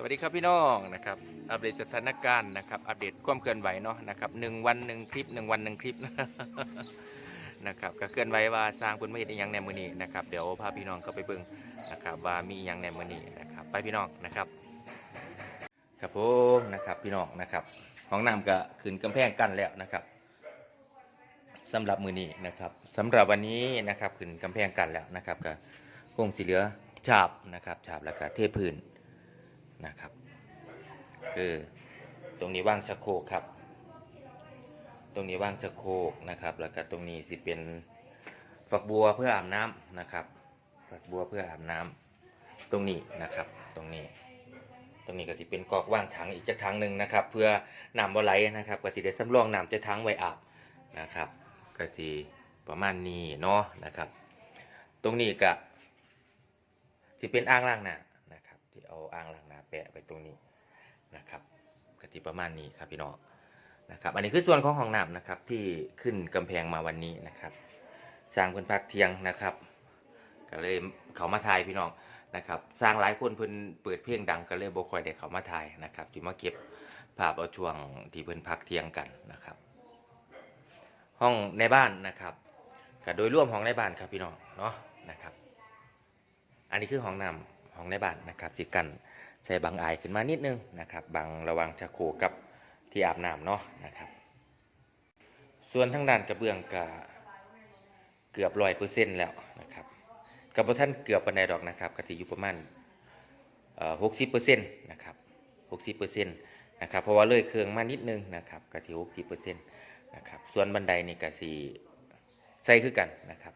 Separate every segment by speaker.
Speaker 1: สวัสดีครับพี่น้องนะครับอัปเดตสถานการณ์นะครับอัปเดตความเคลื่อนไหวเนาะนะครับหนึ่งวันหนึ่งคลิปหนึ่งวันหนึ่งคลิปนะครับก็เคลื่อนไหวว่าสร้างเพื้นไม่เห็นอหยังในมือนี้นะครับเดี๋ยวพาพี่น้องเข้าไปเบิ่งนะครับว่ามีอหยังในมือนี้นะครับไปพี่น้องนะครับครับผมนะครับพี่น้องนะครับห้องน้ำก็ขึ้นกำแพงกั้นแล้วนะครับสำหรับมือนี้นะครับสำหรับวันนี้นะครับขึ้นกำแพงกั้นแล้วนะครับก็คงสีเหลือฉาบนะครับฉาบแล้วก็เทพื้น นะครับ คือตรงนี้ว่างชักโครกครับ ตรงนี้ว่างชักโครกนะครับ แล้วก็ตรงนี้สิเป็นฝักบัวเพื่ออาบน้ำนะครับ ฝักบัวเพื่ออาบน้ำตรงนี้นะครับ ตรงนี้ ตรงนี้ก็จะเป็นกอกว่างถังอีกจะถังหนึ่งนะครับ เพื่อน้ำบ่ไหลนะครับก็จะได้สำรองน้ำจะถังไว้อาบนะครับก็จะประมาณนี้เนาะนะครับ ตรงนี้ก็จะเป็นอ่างล้างหน้านะ ที่เอาอ่างล้างหน้าแปะไปตรงนี้นะครับก็ที่ประมาณนี้ครับพี่น้องนะครับ อันนี้คือส่วนของห้องน้ำนะครับที่ขึ้นกำแพงมาวันนี้นะครับ สร้างเพิ่นพักเที่ยงนะครับ ก็เลยเขามาถ่ายพี่น้องนะครับ สร้างหลายคนเพิ่นเปิดเพลงดังก็เลยบ่ค่อยได้เขามาถ่ายนะครับที่มาเก็บภาพเอาช่วงที่เพิ่นพักเที่ยงกันนะครับ ห้องในบ้านนะครับก็โดยร่วมห้องในบ้านครับพี่น้องเนาะนะครับ อันนี้คือห้องน้ำ ห้องในบ้านนะครับจิกันใช้บางอายขึ้นมานิดนึงนะครับบางระวังชักโคกับที่อาบน้ำเนาะนะครับ ส่วนทางด้านกระเบื้องก็เกือบร้อยเปอร์เซ็นต์แล้วนะครับกับท่านเกือบปันไดดอกนะครับก็จะอยู่ประมาณหกสิบเปอร์เซ็นต์นะครับหกสิบเปอร์เซ็นต์นะครับเพราะว่าเลยเครื่องมานิดนึงนะครับก็ที่หกสิบเปอร์เซ็นต์นะครับส่วนบันไดนี่ก็สีใส่คือกันนะครับ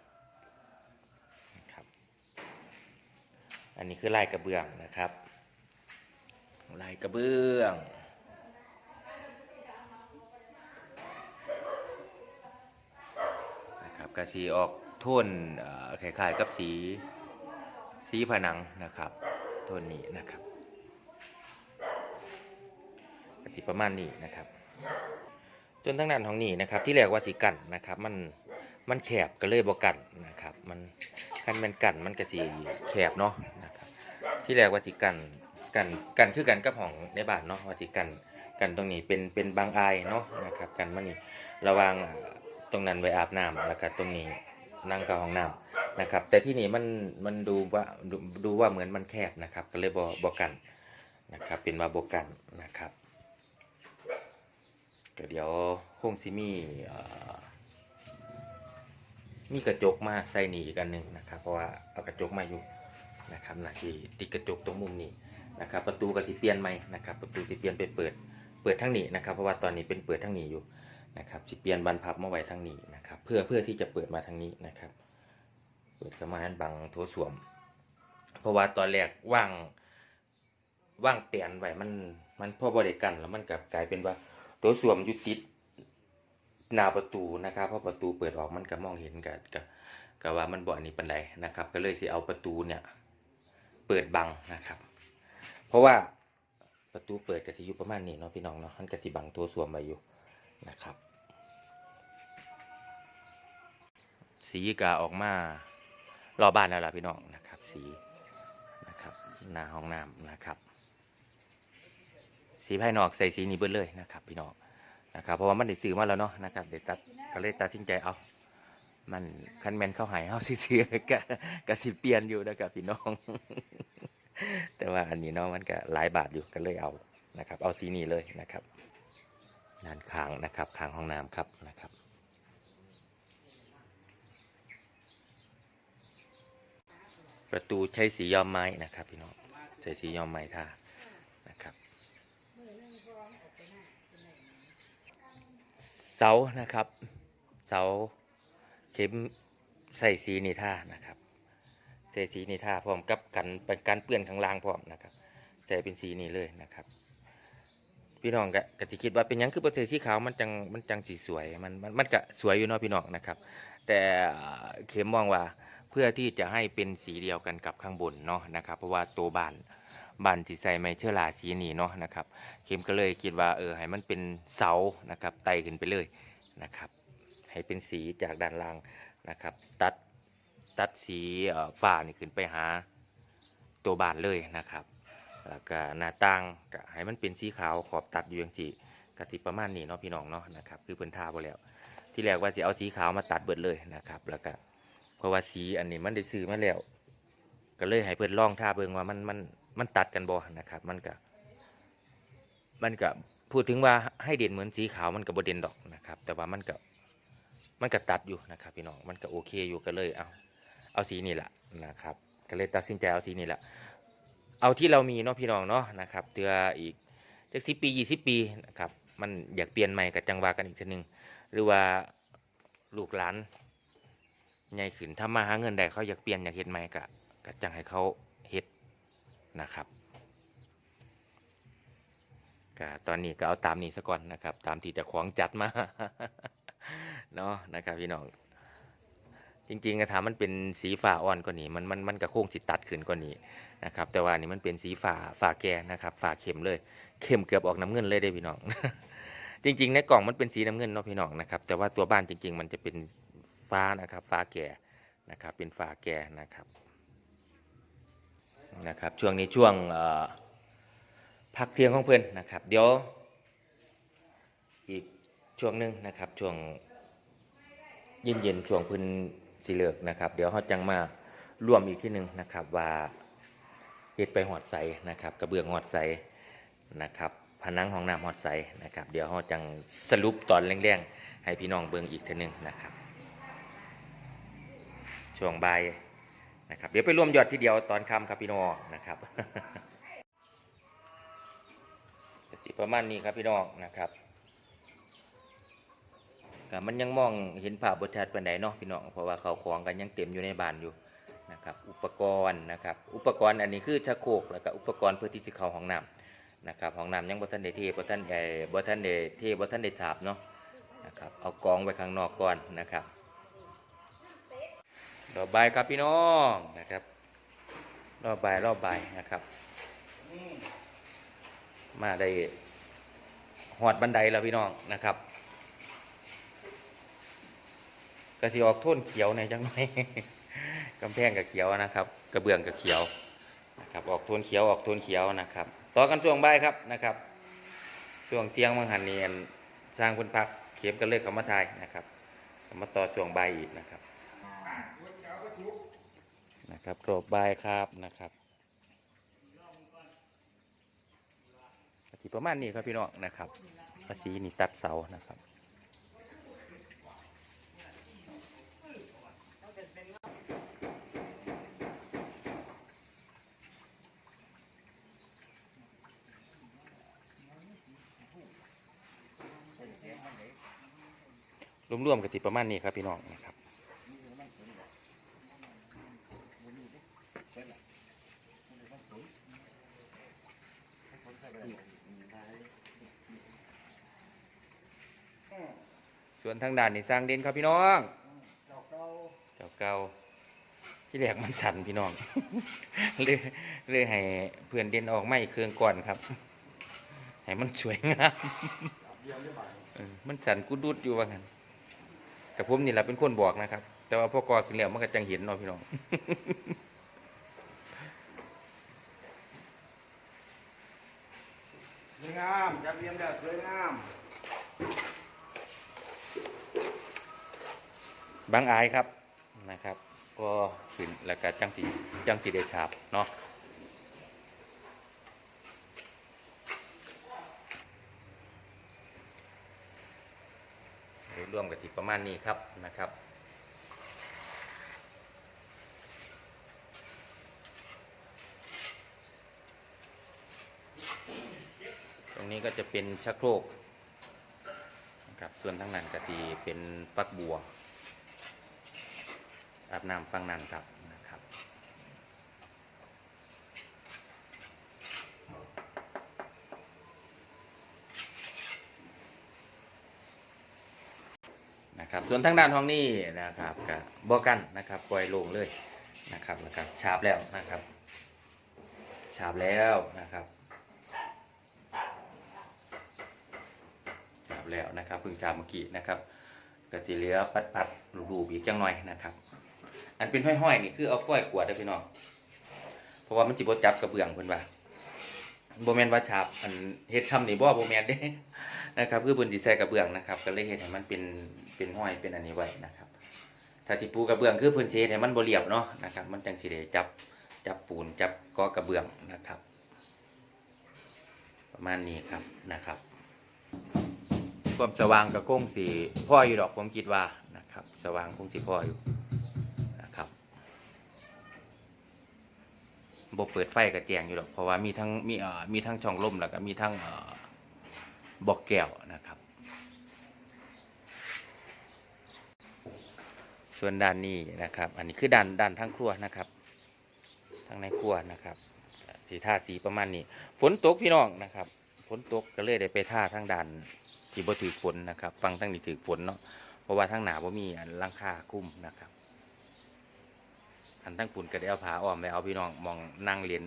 Speaker 1: อันนี้คือลายกระเบื้องนะครับลายกระเบื้องนะครับกระสีออกโทนเอ่อคล้ายๆกับสีสีผนังนะครับโทนนี้นะครับกระสีประมาณนี้นะครับ จนทั้งนั้นของนี่นะครับ ที่แรกว่าสีกันนะครับ มันมันแคบก็เลยบกันนะครับ มันกันมันกันมันก็สีแคบเนาะ ที่แรกว่าสิกันกันกันคือกันกับห้องในบ้านเนาะว่าสิกันกันตรงนี้เป็นเป็นบางอายเนาะนะครับกันมันนี่ระวางตรงนั้นไว้อาบน้ำแล้วก็ตรงนี้นั่งกับห้องน้ำนะครับ แต่ที่นี่มันมันดูว่าดูดูว่าเหมือนมันแคบนะครับ ก็เลยบ่บ่กันนะครับ เป็นว่าบกันนะครับก็เดี๋ยวคงสิมี่มีกระจกมาใส่หนีอีกอันหนึ่งนะครับ เพราะว่าเอากระจกมาอยู่ นะครับหน้าที่ติดกระจกตรงมุมนี้นะครับ ประตูก็สิเปลี่ยนใหม่นะครับ ประตูสิเปลี่ยนเป็นเปิดเปิดทั้งนี้นะครับ เพราะว่าตอนนี้เป็นเปิดทั้งนี้อยู่นะครับสิเปลี่ยนบานพับมาไว้ทั้งนี้นะครับ เพื่อเพื่อที่จะเปิดมาทางนี้นะครับ เปิดเข้ามาให้บังโถส้วม เพราะว่าตอนแรกว่างว่างเตียนไว้มันมันพอบริกันแล้วมันกลับกลายเป็นว่าโถส้วมอยู่ติดหน้าประตูนะครับเพราะประตูเปิดออกมันก็มองเห็นกับกับว่ามันบ่อนี้ปันใดนะครับ ก็เลยสิเอาประตูเนี่ย เปิดบังนะครับ เพราะว่าประตูเปิดกระสิยู่ประมาณนี้เนาะพี่น้องเนาะมันกระสิบังตัวสวมไว้อยู่นะครับ สีกาออกมารอบบ้านแล้วล่ะพี่น้องนะครับ สีนะครับหน้าห้องน้ำนะครับ สีภายนอกใส่สีนี้เบิดเลยนะครับ พี่น้องนะครับ เพราะว่ามันได้ซื้อมาแล้วเนาะนะครับเดี๋ยวตัดก็เลยตัดสินใจเอา มันคันแมนเข้าหายเอาสิเสียกะกะสิเปลี่ยนอยู่นะครับพี่น้อง แต่ว่าอันนี้เนาะมันก็หลายบาทอยู่ก็เลยเอานะครับ เอาสีนี้เลยนะครับด้านข้างนะครับข้างห้องน้ำครับนะครับประตูใช้สีย้อมไม้นะครับพี่น้องใช้สีย้อมไม้ท่านะครับเสานะครับเสา เข็มใส่สีนิท่านะครับ ใส่สีนิท่าพร้อมกับกันเป็นการเปื้อนข้างล่างพร้อมนะครับใส่เป็นสีนี้เลยนะครับ พี่น้องก็ก็จะคิดว่าเป็นยังคือประเทศสีขาวมันจังมันจังสีสวยมันมันมันก็สวยอยู่เนาะพี่น้องนะครับ แต่เข็มมองว่าเพื่อที่จะให้เป็นสีเดียวกันกับข้างบนเนาะนะครับ เพราะว่าตัวบานบานที่ใส่ไม้เชื้อราสีนี้เนาะนะครับ เข็มก็เลยคิดว่าเออให้มันเป็นเสานะครับไต่ขึ้นไปเลยนะครับ ให้เป็นสีจากด้านล่างนะครับ ตัดตัดสีเอ่อฟ้านี่ขึ้นไปหาตัวบานเลยนะครับแล้วก็หน้าต่างก็ให้มันเป็นสีขาวขอบตัดอยู่จังซี่ก็สิประมาณนี้เนาะพี่น้องเนาะนะครับคือเพิ่นทาบ่แล้ว ที่แรกว่าสิเอาสีขาวมาตัดเบิดเลยนะครับ แล้วก็เพราะว่าสีอันนี้มันได้ซื้อมาแล้ว ก็เลยให้เพิ่นลองทาเบิ่งว่ามันมันมันตัดกันบ่นะครับ มันก็มันก็พูดถึงว่าให้เด่นเหมือนสีขาวมันก็บ่เด่นดอกนะครับ แต่ว่ามันก็ มันก็ตัดอยู่นะครับพี่น้องมันก็โอเคอยู่ก็เลยเอาเอาสีนี่แหละนะครับ ก็เลยตัดสินใจเอาสีนี่แหละเอาที่เรามีเนาะพี่น้องเนาะนะครับเตืออีกจักสิปียี่สิบปีนะครับมันอยากเปลี่ยนใหม่กับจังหวะกันอีกทีนึงหรือว่าลูกหลานใหญ่ขึ้นถ้ามาหาเงินได้เขาอยากเปลี่ยนอยากเฮ็ดใหม่ก็ก็จังให้เขาเฮ็ดนะครับก็ตอนนี้ก็เอาตามนี้ซะก่อนนะครับ ตามที่จะของจัดมา เนาะนะครับพี่น้องจริงๆก็ถามมันเป็นสีฟ้าอ่อนกว่านี้มันมันมันกระโค้งสิตัดขึ้นกว่านี้นะครับแต่ว่านี่มันเป็นสีฟ้าฟ้าแก่นะครับฟ้าเข้มเลยเข้มเกือบออกน้ำเงินเลยได้พี่น้อง จริงๆในกล่องมันเป็นสีน้ำเงินเนาะพี่น้องนะครับแต่ว่าตัวบ้านจริง ๆ มันจะเป็นฟ้านะครับฟ้าแก่นะครับเป็นฟ้าแก่นะครับนะครับช่วงนี้ช่วงพักเที่ยงของเพื่อนนะครับ เดี๋ยวอีกช่วงหนึ่งนะครับช่วง เย็นๆช่วงพื้นสีเหลือกนะครับ เดี๋ยวเขาจังมารวมอีกที่หนึ่งนะครับว่าเฮ็ดไปหอดใสนะครับกระเบื้องหอดใสนะครับผนังห้องน้ำหอดใสนะครับ เดี๋ยวเขาจังสรุปตอนแรงๆให้พี่น้องเบิ่งอีกทีหนึ่งนะครับ ช่วงบ่ายนะครับ เดี๋ยวไปรวมยอดทีเดียวตอนค่ำครับพี่น้องนะครับสิประมาณนี้ครับพี่น้องนะครับ ก็มันยังมองเห็นภาพบทชัดปานใดเนาะพี่น้องเพราะว่าเขาของกันยังเต็มอยู่ในบ้านอยู่นะครับอุปกรณ์นะครับอุปกรณ์อันนี้คือชักโครกแล้วก็อุปกรณ์เพื่อที่สิเข้าห้องน้ำนะครับห้องน้ำยังบ่ทันได้เทบ่ทันเอ่อบ่ทันได้เทบ่ทันได้ฉาบเนาะนะครับเอากองไว้ข้างนอกก่อนนะครับรอบใบครับพี่น้องนะครับรอบใบรอบใบนะครับ มาได้หอดบันไดแล้วพี่น้องนะครับ กระสีออกโทนเขียวในจังหน่อยกำแพงกับเขียวนะครับ กระเบื้องกับเขียวนะครับออกโทนเขียวออกโทนเขียวนะครับ ต่อกันช่วงบ่ายครับนะครับช่วงเที่ยงมังหันเนียนสร้างคุณพักเข็มกันเลยเขมาทายนะครับมาต่อช่วงบ่ายอีกนะครับนะครับกรอบบ่ายครับนะครับก็สิประมาณนี้ครับพี่น้องนะครับภาษีนี่ตัดเสานะครับ รวมๆก็สิประมาณนี้ครับพี่น้องนะครับส่วนทางด้านนี่สร้างเด่นครับพี่น้องเจ้าเก่าที่แรกมันสั่นพี่น้องเลยเลยให้เพื่อนเด่นออกไม่เครื่องก่อนครับ ให้มันสวยงามเออมันสั่นกุดดุดอยู่ว่างั้น กับผมนี่แหละเป็นคนบอกนะครับ แต่ว่าพอกอขึ้นแล้วมันก็จังเห็นเนาะพี่น้อง
Speaker 2: สวยงามจับเรียมแล้วสวยงาม
Speaker 1: บางอายครับนะครับ ก็ขึ้นแล้วก็จังสีจังสีเดชาบเนาะ โดยร่วมกับที่ประมาณนี้ครับนะครับตรงนี้ก็จะเป็นชักโครกนะครับส่วนทั้งนั้นก็จะเป็นปักบัวอาบน้ำฟังนั่นครับ นะครับ ส่วนทางด้านห้องนี้นะครับกับบอกันนะครับ ปล่อยลงเลยนะครับนะครับฉาบแล้วนะครับฉาบแล้วนะครับฉาบแล้วนะครับเพิ่งฉาบเมื่อกี้นะครับก็สิเหลือปัดปัดรูปๆอีกจังหน่อยนะครับ อันเป็นห้อยๆนี่คือเอาฝ้อยกวดได้พี่น้องเพราะว่ามันจิบจับกระเบื้องเพิ่นว่าโบแมนว่าฉาบอันเฮ็ดซ้ำนี่บ่โบแมนเด้ นะครับคือเพิ่นสิใส่กระเบื้องนะครับก็เลยเฮ็ดให้มันเป็นเป็นห้อยเป็นอันนี้ไว้นะครับ ถ้าสิปูกระเบื้องคือพิ่นเฮ็ดให้มันบ่เรียบเนาะนะครับ มันจังสิได้จับจับปูนจับก้อกระเบื้องนะครับ ประมาณนี้ครับนะครับความสว่างกับคงสีพ่ออยู่ดอกผมคิดว่านะครับ สว่างคงสีพ่ออยู่นะครับบบเปิดไฟกับแจงอยู่ดอกเพราะว่ามีทั้งมีเอ่อมีทั้งช่องลมแล้วก็มีทั้งเอ่อ บอกแก้วนะครับ ส่วนด้านนี้นะครับ อันนี้คือด้านด้านทั้งครัวนะครับทั้งในครัวนะครับ สีท่าสีประมาณนี้ฝนตกพี่น้องนะครับฝนตกก็เลยได้ไปท่าทางด่านที่บ่ถือฝนนะครับฟังทั้งนี้ถือฝนเนาะเพราะว่าทางหนาบ่มีอันลังคาคุ้มนะครับ อันทั้งปุ่นก็ได้เอาผ้าอ้อมไปเอาพี่น้องมองนั่งเล่น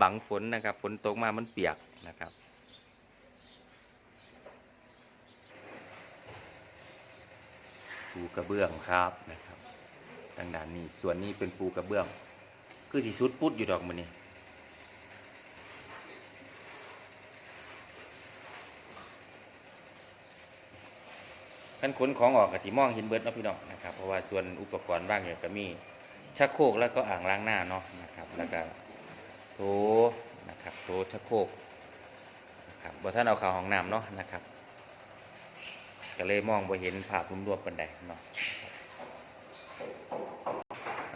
Speaker 1: บังฝนนะครับ ฝนตกมามันเปียกนะครับ ปูกระเบื้องครับนะครับทางด้านนี้ส่วนนี้เป็นปูกระเบื้อง คือที่สุดปุ๊ดอยู่ดอกมันนี่ขั้นขนของออกกับที่มองเห็นเบิดเนาะพี่น้องนะครับเพราะว่าส่วนอุปกรณ์บ้างเนี่ยก็มีชักโครกแล้วก็อ่างล้างหน้าเนาะนะครับ แล้วก็โถนะครับโถชักโครกนะครับบ่ท่านเอาเข้าห้องน้ำเนาะนะครับ ก็เลยมองบ่เห็นภาพรวมๆปานใดเนาะ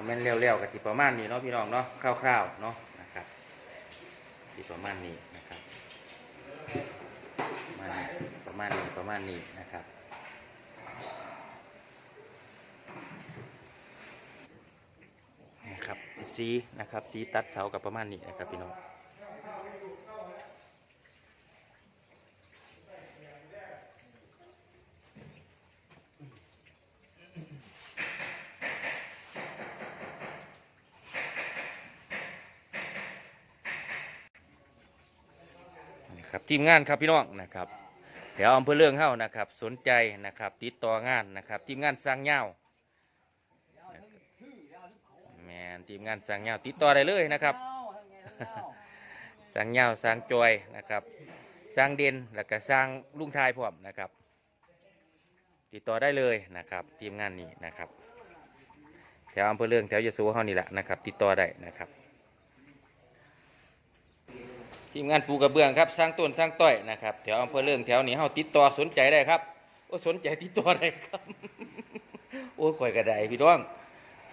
Speaker 1: แม่นเร็วๆกับที่ประมาณนี้เนาะพี่น้องเนาะคร่าวๆเนาะนะครับที่ประมาณนี้นะครับประมาณนี้ประมาณนี้ประมาณนี้นะครับนะครับสีนะครับสีตัดเสากับประมาณนี้นะครับพี่น้อง นะครับทีมงานครับพี่น้องนะครับ แถวอำเภอเรื่องเฮ้านะครับ สนใจนะครับ ติดต่องานนะครับทีมงานสร้างเงาแมนทีมงานสร้างเงาติดต่อได้เลยนะครับสร้างเงาสร้างจอยนะครับ สร้างเด่นแล้วก็สร้างลุงทายพร้อมนะครับ ติดต่อได้เลยนะครับ ทีมงานนี้นะครับ แถวอำเภอเรื่องแถวยโสเฮานี่แหละนะครับ ติดต่อได้นะครับ ทีมงานปูกระเบื้องครับสร้างต้นสร้างต้อยนะครับแถวอำเภอเรื่องแถวนี้เฮาติดต่อสนใจได้ครับโอ้สนใจติดต่อได้ครับ โอ้ข่อยกระไดพี่น้อง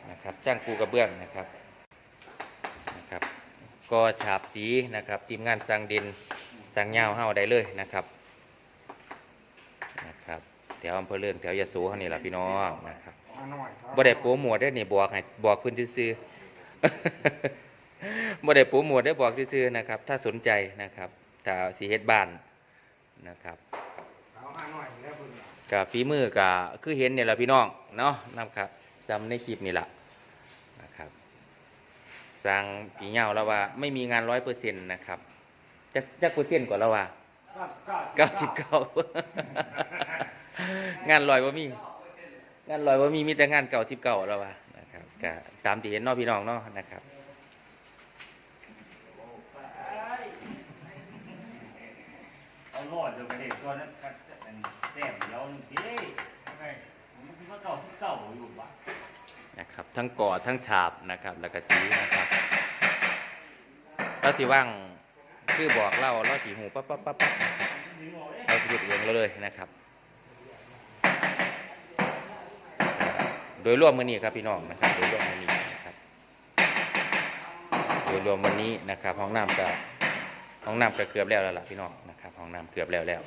Speaker 1: นะครับจ้างปูกระเบื้องนะครับนะครับก็ฉาบสีนะครับ ทีมงานสร้างดินสร้างเงาเฮาได้เลยนะครับนะครับแถวอำเภอเรื่องแถวยโสเฮานี่แหละพี่น้องนะครับ
Speaker 2: มาหน่อยครับ
Speaker 1: บ่ได้โปรโมทได้นี่บอกให้บอกเพิ่นซื่อ บ่ได้โปรโมทได้อบอกซื่อๆนะครับ ถ้าสนใจนะครับถ้าสิเฮ็ดบ้านนะครับ
Speaker 2: สาวห้าหน่อยแล้วเพิ่นน่ะ
Speaker 1: กับฝีมือกับคือเห็นเนี่ยแหละพี่น้องเนาะนะครับซ้ำในคลิปนี่แหละนะครับสร้างผีเหงาแล้วว่าไม่มีงานร้อยเปอร์เซ็นต์นะครับจักจักเปอร์เซ็นต์กว่าแล้วว่า
Speaker 2: เก้าสิบ
Speaker 1: เก้าสิบเก้างานลอยว่ามี งานลอยว่ามีมีแต่งานเก่าสิบเก้าแล้วว่านะครับก็ตามที่เห็นเนาะพี่น้องเนาะนะครับ
Speaker 3: เอา รอดเดี๋ยวไปเห็นตัวนั้นก็เป็นแต้มเดียวนึงทีไงมันคิดว่าเก่าที่เก่าอยู่วะ
Speaker 1: นะครับทั้งก่อทั้งฉาบนะครับแล้วก็สีนะครับเราสิว่างคือบอกเล่าเราสีหูปั๊บปั๊บปั๊บปั๊บนะครับ
Speaker 3: นี่บอกเรา
Speaker 1: สิเฮ็ดเองเราเลยนะครับ โดยรวมมือนี้ครับพี่น้องนะครับโดยรวมมือนี้นะครับโดยรวมวันนี้นะครับห้องน้ำก็ ห้องน้ำก็เกือบแล้วแล้วล่ะพี่น้องนะครับห้องน้ำเกือบแล้วแล้ว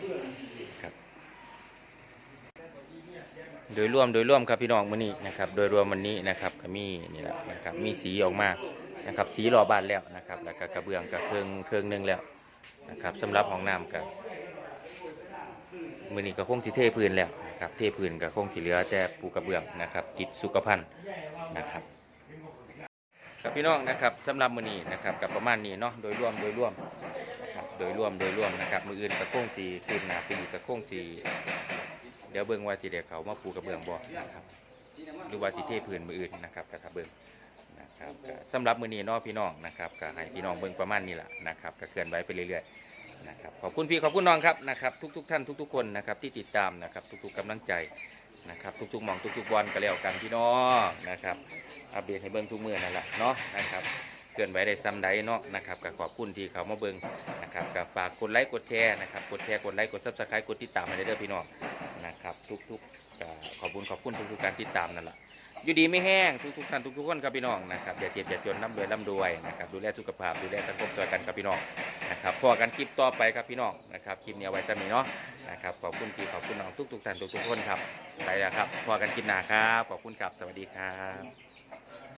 Speaker 1: ครับ โดยรวมโดยรวมครับพี่น้องมื้อนี้นะครับ โดยรวมวันนี้นะครับก็มีนี่แหละนะครับมีสีออกมานะครับ สีรอบ้านแล้วนะครับ แล้วก็กระเบื้องก็เครื่องเครื่องหนึงแล้วนะครับสำหรับห้องน้ำก็มือนี้ก็คงที่เทพื้นแล้วนะครับเทพื้นก็คงที่เหลือแต่ปูกระเบื้องนะครับกิจสุขภัณฑ์นะครับับพี่น้องนะครับสำหรับมือนี้นะครับกับประมาณนี้เนาะโดยรวมโดยรวมนะครับโดยรวมโดยรวมนะครับมืออื่นก็คงสีคืนหนาปีก็คงสีเดี๋ยวเบิ่งว่าสิเดี๋ยเขามาปูกระเบื้องบ่นะครับหรือว่าสิเทพื้นมืออื่นนะครับกระทะเบิ่งนะครับก็สำหรับมื้อนี้เนาะพี่น้องนะครับก็ให้พี่น้องเบิ่งประมาณนี้แหละนะครับก็เคลื่อนไหวไปเรื่อยๆนะครับขอบคุณพี่ขอบคุณน้องครับนะครับทุก ๆ ท่านทุก ๆ คนนะครับที่ติดตามนะครับทุกๆกำลังใจนะครับทุกๆมองทุกๆวันก็แล้วกันพี่น้องนะครับ อัปเดตให้เบิ่งทุกมือนั่นแหละเนาะนะครับเคลื่อนไหวได้ซ้ำใดเนาะนะครับก็ขอบคุณที่เขามาเบิ่งนะครับก็ฝากกดไลค์กดแชร์นะครับกดแชร์กดไลค์กด Subscribe กดติดตามให้ได้เด้อพี่น้องนะครับทุกๆก็ขอบคุณขอบคุณทุกๆการติดตามนั่นแหละอยู่ดีไม่แห้งทุกทุกๆท่านทุกๆคนครับพี่น้องนะครับอย่าเจ็บอย่าจนร่ำรวยร่ำรวยนะครับดูแลสุขภาพดูแลสังคมตัวกันครับพี่น้องนะครับพอกันคลิปต่อไปครับพี่น้องนะครับคลิปนี้เอาไว้สมีเนาะนะครับขอบคุณพี่ขอบคุณน้องทุกๆท่านทุกทุกๆคนครับไปแล้วครับพอกันคลิปหน้าครับขอบคุณครับสวัสดีครับ